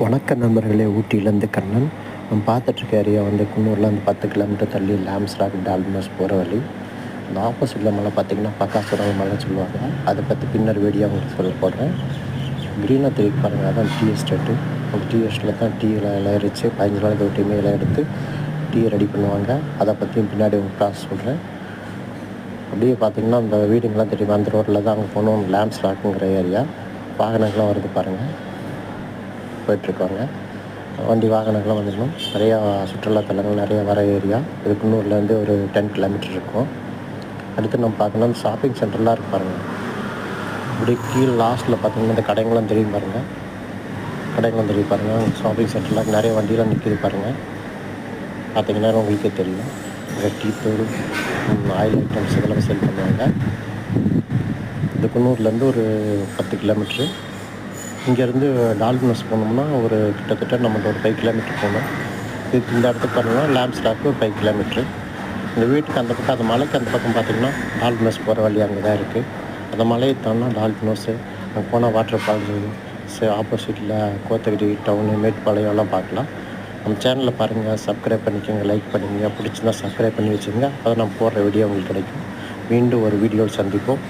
வணக்க நண்பர்களே ஊட்டியிலேருந்து கண்ணன். நம்ம பார்த்துட்ருக்க ஏரியா வந்து குன்னூரில் அந்த பத்து கிலோமீட்டர் தள்ளி லேம்ஸ் ராக் டால்மஸ் போகிற வழி. இந்த ஆப்போசிட்டில் மலை பார்த்திங்கன்னா பக்காசுரம் மலை சொல்லுவாங்க. அதை பற்றி பின்னர் வீடியோ உங்களுக்கு சொல்ல போடுறேன் க்ரீனாக திருப்பி பாருங்கள் அதான் டீ எஸ்டேட்டு அந்த டீ எஸ்டேட்டில் தான் டீ இலை அரிச்சு பதினஞ்சு நாளைக்கு ஒரு டைம் இலை எடுத்து டீ ரெடி பண்ணுவாங்க. அதை பற்றியும் பின்னாடி உங்களுக்கு ப்ராசஸ் சொல்கிறேன் அப்படியே பார்த்தீங்கன்னா அந்த வீடுங்கெல்லாம் தெரியும்? அந்த ரோட்டில் தான் அங்கே போகணும். லேம்ஸ் ராக்குங்கிற ஏரியா. வாகனங்கள்லாம் வருது பாருங்கள் போயிட்டுருக்காங்க. வண்டி வாகனங்கள்லாம் வந்துடணும் நிறையா சுற்றுலாத்தலங்கள் நிறைய வர ஏரியா இது குன்னூர்லேருந்து ஒரு டென் கிலோமீட்டர் இருக்கும். அடுத்து நம்ம பார்க்கணும் ஷாப்பிங் சென்டர்லாம் இருக்கு பாருங்கள் அப்படியே கீழே லாஸ்ட்டில் பார்த்தீங்கன்னா இந்த கடைங்களாம் தெரியும் பாருங்கள் கடைங்களாம் தெரியும் பாருங்கள் ஷாப்பிங் சென்டர்லாம் நிறைய வண்டியெலாம் நிற்கிது பாருங்கள் பார்த்தீங்கன்னா உங்களுக்கே தெரியும். இங்கே டீ தூள் ஆயில் ஐட்டம்ஸ் இதெல்லாம் சேல் பண்ணுவாங்க. இது குன்னூர்லேருந்து ஒரு பத்து கிலோமீட்ரு இங்கேருந்து டால்பினஸ் போனோம்னா ஒரு கிட்டத்தட்ட நமக்கு ஒரு ஃபைவ் கிலோமீட்டர் போகணும். இதுக்கு இந்த இடத்துக்கு பண்ணோம்னா லேம்ப் ஸ்டாக்கு ஒரு ஃபைவ் கிலோமீட்ரு இந்த வீட்டுக்கு அந்த பக்கம் அந்த மலைக்கு அந்த பக்கம் பார்த்திங்கன்னா டால்பினஸ் போகிற வழி அங்கே தான் இருக்குது அந்த மலையை தாண்டினா டால்பினோஸு அங்கே போனால் வாட்டர் ஃபால்ஸு ஆப்போசிட்டில் கோத்தகிரி டவுனு மேட்டுப்பாளையம் எல்லாம் பார்க்கலாம். நம்ம சேனலில் பாருங்கள் சப்ஸ்கிரைப் பண்ணிக்கோங்க லைக் பண்ணுங்க பிடிச்சிருந்தா சப்ஸ்கிரைப் பண்ணி வச்சுருங்க. அதை நான் போடுற வீடியோ உங்களுக்கு கிடைக்கும். மீண்டும் ஒரு வீடியோவில் சந்திப்போம்.